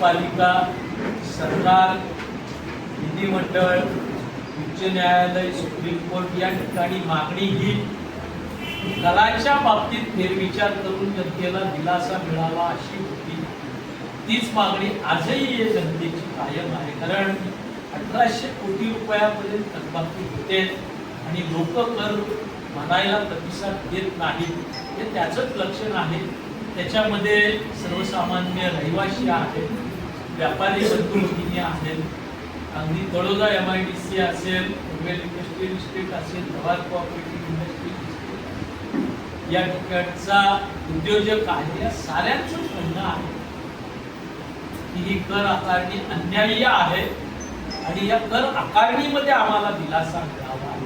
महानगरपालिका सरकार विधिमंडळ उच्च न्यायालय सुप्रीम कोर्ट या ठिकाणी मागणी ही कलांच्या बाबतीत फेरविचार करून जनतेला दिलासा मिळावा अशी होती. तीच मागणी आजही या जनतेची कायम आहे. कारण अठराशे कोटी रुपयापर्यंत थकबाकी होते आणि लोक कर म्हणायला प्रतिसाद देत नाहीत. हे त्याचंच लक्षण आहे. त्याच्यामध्ये सर्वसामान्य रहिवासी आहेत व्यापारी बंधू आहेत अगदी Taloda M I D C असेल पनवेल इंडस्ट्रियल इस्टेट असेल जवाहर कोऑपरेटिव्ह इंडस्ट्रियल इस्टेट या ठिकाणचा उद्योजक आहे या साऱ्यांचंच म्हणणं आहे की ही कर आकारणी अन्याय्य आहे आणि या कर आकारणीमध्ये आम्हाला दिलासा मिळावा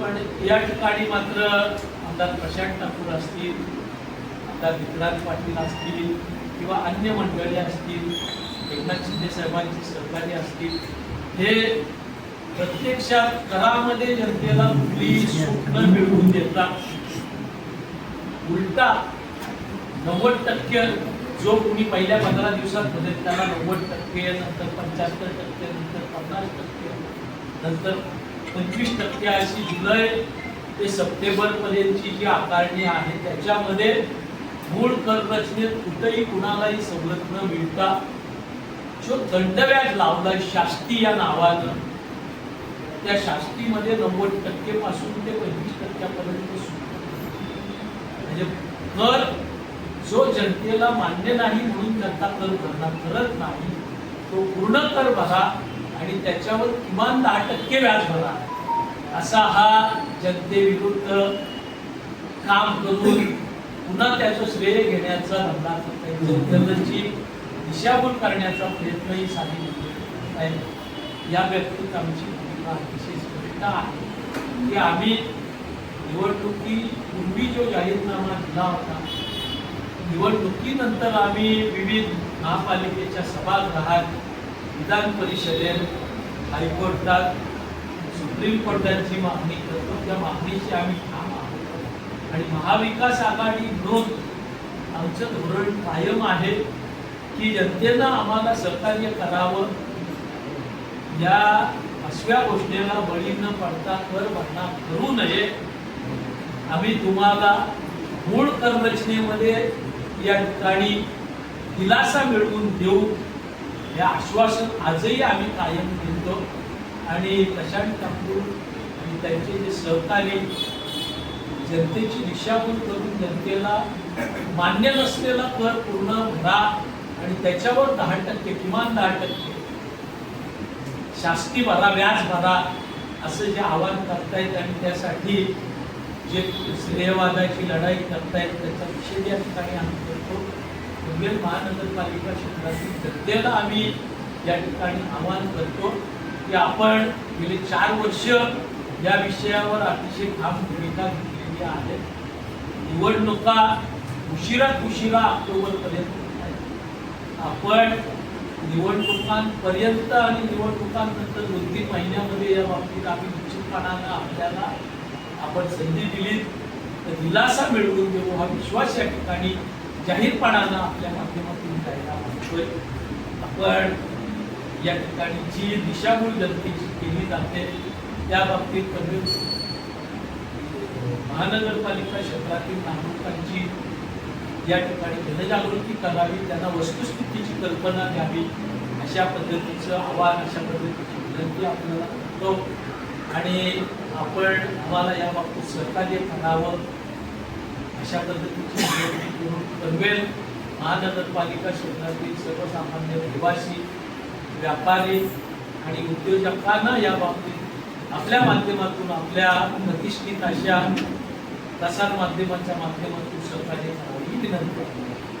पण या ठिकाणी मात्र आमदार प्रशांत ठाकूर असतील आमदार विक्रांत पाटील असतील किंवा अन्य मंडळी असतील एकनाथ शिंदे साहेबांची सहकारी असतील हे प्रत्यक्षात करामध्ये जनतेला कुठली स्वप्न मिळवून देतात. उलटा नव्वद टक्के जो कुणी पहिल्या पंधरा दिवसात मदत त्याला नव्वद टक्के नंतर पंच्याहत्तर टक्के नंतर पन्नास टक्के नंतर पंचवीस टक्के अशी जुलै ते सप्टेंबर पर्यंतची जी आकारणी आहे त्याच्यामध्ये मूळ कर रचनेत कुठेही कुणालाही सवलत न मिळता जो दंडव्याज लावलाय शास्ती या नावानं त्या शास्तीमध्ये नव्वद टक्के पासून ते पंचवीस टक्क्यापर्यंत म्हणजे कर जो जनतेला मान्य नाही म्हणून जनता कर भरणार करत नाही तो पूर्ण कर भरा आणि त्याच्यावर किमान दहा टक्के व्याज भरा. असा हा जनतेविरुद्ध काम करून पुन्हा त्याचं श्रेय घेण्याचा धंदा करताय जनतेची दिशाभूल करण्याचा प्रयत्नही सांगितले आहे या बाबतीत आमची भूमिका अतिशय स्पष्ट आहे. की आम्ही निवडणुकीपूर्वी जो जाहीरनामा दिला होता निवडणुकीनंतर आम्ही विविध महापालिकेच्या सभागृहात विधान परिषदेत हायकोर्टात सुप्रीम कोर्टात जी मागणी करतो त्या मागणीची आम्ही आहोत आणि महाविकास आघाडी म्हणून आमचं धोरण कायम आहे की जनतेनं आम्हाला सहकार्य करावं. या अशा गोष्टीला बळी न पडता कर भरणा करू नये. आम्ही तुम्हाला मूळ कररचनेमध्ये या ठिकाणी दिलासा मिळवून देऊ. हे आश्वासन आजही आम्ही कायम देतो. आणि प्रशांत ठाकूर आणि त्यांचे जे सहकारी जनतेची दिशाभूल करून जनतेला मान्य नसलेला कर पूर्ण भरा आणि त्याच्यावर दहा टक्के किमान दहा टक्के शास्ती भरा व्याज भरा असं जे आवाहन करतायत आणि त्यासाठी जे श्रेयवादाची लढाई करतायत त्याचा निषेध या ठिकाणी आम्ही करतो. मुंबई महानगरपालिका क्षेत्रातील जनतेला आम्ही या ठिकाणी आवाहन करतो की आपण गेले चार वर्ष या विषयावर अतिशय ठाम भूमिका घेतलेली आहेत निवडणुका उशिरात उशिरा ऑक्टोबरपर्यंत आपण निवडणुकांपर्यंत आणि निवडणुकांनंतर दोन तीन महिन्यामध्ये या बाबतीत आम्ही निश्चितपणानं आपल्याला आपण संधी दिली तर दिलासा मिळवून देऊ हा विश्वास या ठिकाणी जाहीरपणानं आपल्या माध्यमातून द्यायला म्हणतोय आपण या ठिकाणी जी दिशाभूल जनतेची केली जाते. त्या बाबतीत कमी महानगरपालिका क्षेत्रातील नागरिकांची या ठिकाणी जनजागृती करावी त्यांना वस्तुस्थितीची कल्पना द्यावी अशा पद्धतीचं आव्हान अशा पद्धतीची विनंती आपल्याला करतो. आणि आपण आम्हाला या बाबतीत सहकार्य करावं अशा पद्धतीची विनंती करून पनवेल महानगरपालिका क्षेत्रातील सर्वसामान्य रहिवासी व्यापारी आणि उद्योजकांना या बाबतीत आपल्या माध्यमातून आपल्या प्रतिष्ठित अशा प्रसार माध्यमांच्या माध्यमातून सहकार्य करावं ही विनंती आहे.